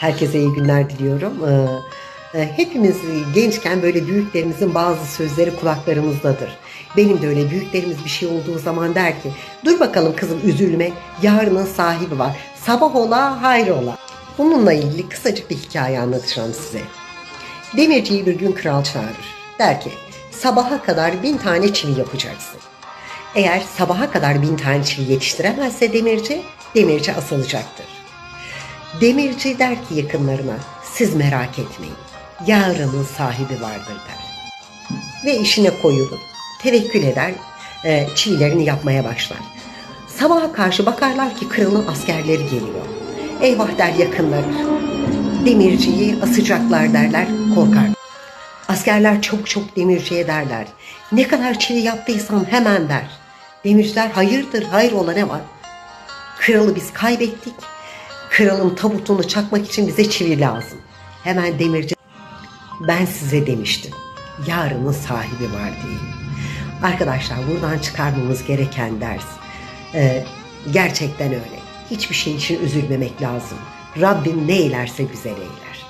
Herkese iyi günler diliyorum. Ee, e, Hepimiz gençken böyle büyüklerimizin bazı sözleri kulaklarımızdadır. Benim de öyle büyüklerimiz bir şey olduğu zaman der ki dur bakalım kızım üzülme yarının sahibi var. Sabah ola hayrola. Bununla ilgili kısacık bir hikaye anlatacağım size. Demirciyi bir gün kral çağırır. Der ki sabaha kadar bin tane çivi yapacaksın. Eğer sabaha kadar bin tane çivi yetiştiremezse demirci, demirci asılacaktır. Demirci der ki yakınlarına siz merak etmeyin. Yarının sahibi vardır der. Ve işine koyulur. Tevekkül eder. e, çivilerini yapmaya başlar. Sabaha karşı bakarlar ki kralın askerleri geliyor. Eyvah der yakınları. Demirciyi asacaklar derler korkar. Askerler çok çok demirciye derler. Ne kadar çivi yaptıysam hemen der. Demirciler hayırdır hayır ola ne var? Kralı biz kaybettik. Kralın tabutunu çakmak için bize çivi lazım. Hemen demirci ben size demiştim. Yarının sahibi var diye. Arkadaşlar buradan çıkarmamız gereken ders. Ee, gerçekten öyle. Hiçbir şey için üzülmemek lazım. Rabbim ne eylerse güzel eyler.